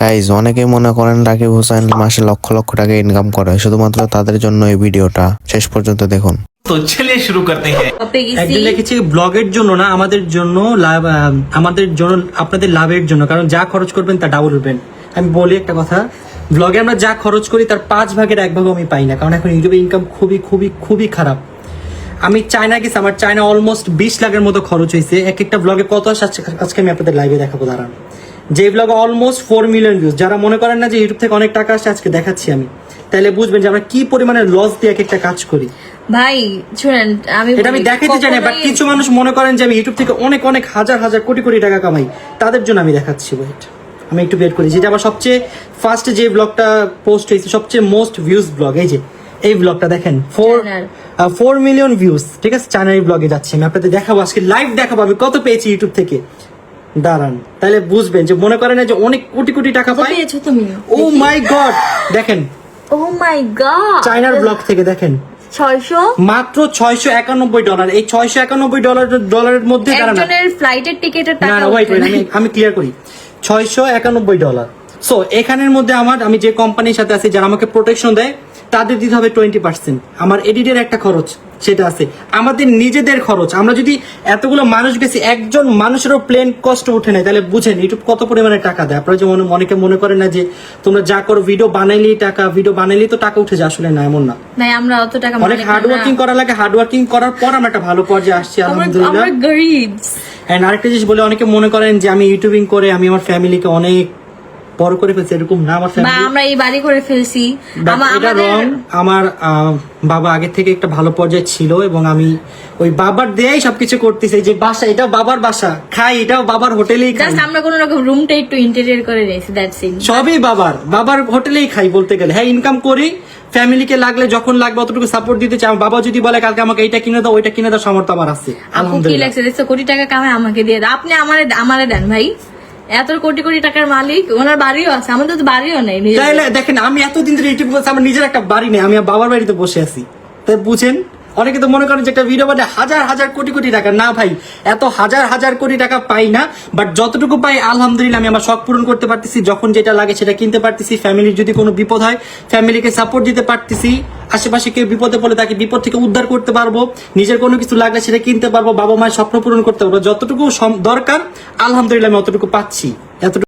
Guys অনেকে মনে করেন রাকিব হোসেন মাসে লক্ষ লক্ষ টাকা ইনকাম করে শুধুমাত্র তাদের জন্য এই ভিডিওটা। শেষ পর্যন্ত দেখুন। ব্লগের জন্য না আমাদের জন্য আপনাদের লাভের জন্য কারণ যা খরচ করবেন তা হবেন আমি বলি একটা কথা ব্লগে আমরা যা খরচ করি তার পাঁচ ভাগের এক ভাগও আমি পাই না কারণ এখন ইনকাম খুবই খুবই খুবই খারাপ। আমি চায়না গেছি আমার চায়না অলমোস্ট বিশ লাখের মতো খরচ হয়েছে। এক একটা ব্লগে কত আসছে আজকে আমি আপনাদের লাইভে দেখাবো দাঁড়ান। যে ব্লগে অলমোস্ট ফোর মিলিয়ন ভিউজ যারা মনে করেন না যে ইউটিউব থেকে অনেক টাকা আসছে আজকে দেখাচ্ছি আমি। তাহলে বুঝবেন যে আমরা কি পরিমাণে লস দিয়ে এক একটা কাজ করি। ভাই শুনেন আমি এটা আমি দেখাতে চাই না বাট কিছু মানুষ মনে করেন যে আমি ইউটিউব থেকে অনেক অনেক হাজার হাজার কোটি কোটি টাকা কামাই। তাদের জন্য আমি দেখাচ্ছি ওয়েট আমি একটু বের করি যেটা আমার সবচেয়ে ফার্স্ট যে ব্লগটা পোস্ট হয়েছে সবচেয়ে মোস্ট ভিউজ ব্লগ এই যে এই ব্লগটা দেখেন ফোর ফোর মিলিয়ন ভিউজ ঠিক আছে? চায়নার ব্লগে যাচ্ছি আমি আপনাদের দেখাবো আজকে লাইভ দেখাবো আমি কত পেয়েছি ইউটিউব থেকে। দাঁড়ান। তাহলে বুঝবেন যে মনে করেন যে অনেক কোটি কোটি টাকা পাই? পেয়েছ তুমি। Oh my god! দেখেন। Oh my god! চায়নার ব্লক থেকে দেখেন। ছয়শো? মাত্র ছয়শো একানব্বই ডলার। এই ছয়শো একানব্বই ডলার ডলারের মধ্যে একজনের ফ্লাইটের টিকেটের টাকা না ওয়েট উঠবে। আমি আমি ক্লিয়ার করি। ছয়শো একানব্বই ডলার। সো এখানের মধ্যে আমার আমি যে কোম্পানির সাথে আছি যারা আমাকে প্রোটেকশন দেয় তাদের দিতে হবে টোয়েন্টি পার্সেন্ট আমার এডিটের একটা খরচ। সেটা আছে। আমাদের নিজেদের খরচ। আমরা যদি এতগুলো মানুষ গেছি একজন মানুষেরও প্লেন কষ্ট উঠে নেয় তাহলে বুঝেন ইউটিউব কত পরিমাণে টাকা দেয়। আপনারা যেমন অনেকে মনে করেন না যে তোমরা যা করো ভিডিও বানাইলেই টাকা ভিডিও বানাইলেই তো টাকা উঠে যায়। আসলে না এমন না। আমরা অত টাকা অনেক হার্ড ওয়ার্কিং করা লাগে। হার্ড ওয়ার্কিং করার পর আমরা একটা ভালো পর্যায়ে আসছি আলহামদুলিল্লাহ। এন্ড আরেকটা জিনিস বলে অনেকে মনে করেন যে আমি ইউটিউবিং করে আমি আমার ফ্যামিলিকে অনেক বড় করে ফেলছি এরকম না আমার ফ্যামিলি আমরা এই বাড়ি করে ফেলছি। এটা রং আমার বাবা আগে থেকে একটা ভালো পর্যায়ে ছিল এবং আমি ওই বাবার দেয়াই সবকিছু করতেছি যে বাসা এটাও বাবার বাসা খাই এটাও বাবার হোটেলেই খাই। আমরা কোন রকম রুমটা একটু ইন্টেরিয়র করে রেখেছি দ্যাটস ইট সবই বাবার বাবার হোটেলেই খাই বলতে গেলে। হ্যাঁ ইনকাম করি ফ্যামিলিকে লাগলে যখন লাগবে অতটুকু সাপোর্ট দিতে চাই। আমার বাবা যদি বলে কালকে আমাকে এইটা কিনে দাও ওইটা কিনে দাও সামর্থ্য আমার আছে। আলহামদুলিল্লাহ। কোটি টাকা কামায় আমাকে দিয়ে দাও। আপনি আমারে আমারে দেন ভাই। এত কোটি কোটি টাকার মালিক, ওনার বাড়িও আছে, আমাদের তো বাড়িও নেই। তাইলে দেখেন, আমি এতদিন ধরে ইউটিউব করছি আমার নিজের একটা বাড়ি নেই, আমি বাবার বাড়িতে বসে আছি। তাই বুঝেন, অনেকে তো মনে করেন যে একটা ভিডিও বাদে হাজার হাজার কোটি কোটি টাকা। না ভাই, এত হাজার হাজার কোটি টাকা পাই না বাট যতটুকু পাই, আলহামদুলিল্লাহ, আমি আমার শখ পূরণ করতে পারতেছি, যখন যেটা লাগে সেটা কিনতে পারতেছি ফ্যামিলির যদি কোনো বিপদ হয় ফ্যামিলিকে সাপোর্ট দিতে পারতেছি। আশেপাশে কেউ বিপদে পড়লে তাকে বিপদ থেকে উদ্ধার করতে পারব। নিজের কোনো কিছু লাগলে সেটা কিনতে পারব। বাবা মায়ের স্বপ্ন পূরণ করতে পারব। যতটুকু দরকার, আলহামদুলিল্লাহ আমি অতটুকু পাচ্ছি। এতটুকু